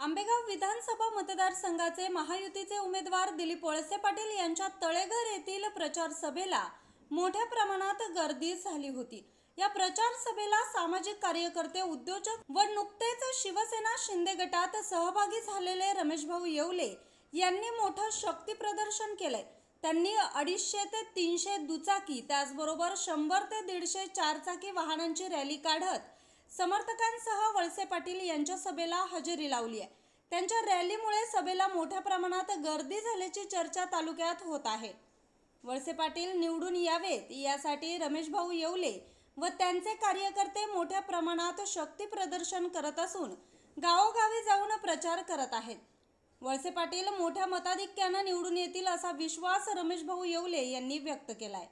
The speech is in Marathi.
आंबेगाव विधानसभा मतदारसंघाचे महायुतीचे उमेदवार दिलीप वळसे पाटील यांच्या तळेघर येथील प्रचार सभेला मोठ्या प्रमाणात गर्दी झाली होती. या प्रचार सभेला सामाजिक कार्यकर्ते उद्योजक व नुकतेच शिवसेना शिंदे गटात सहभागी झालेले रमेश भाऊ येवले यांनी मोठं शक्ती प्रदर्शन केलंय. त्यांनी अडीचशे ते तीनशे दुचाकी त्याचबरोबर शंभर ते दीडशे चारचाकी वाहनांची रॅली काढत समर्थकांसह वळसे पाटील यांच्या सभेला हजेरी लावली आहे. त्यांच्या रॅलीमुळे सभेला मोठ्या प्रमाणात गर्दी झाल्याची चर्चा तालुक्यात होत आहे. वळसे पाटील निवडून यावेत यासाठी रमेश भाऊ येवले व त्यांचे कार्यकर्ते मोठ्या प्रमाणात शक्ती प्रदर्शन करत असून गावोगावी जाऊन प्रचार करत आहेत. वळसे पाटील मोठ्या मताधिक्यानं निवडून येतील असा विश्वास रमेश भाऊ येवले यांनी व्यक्त केलाय.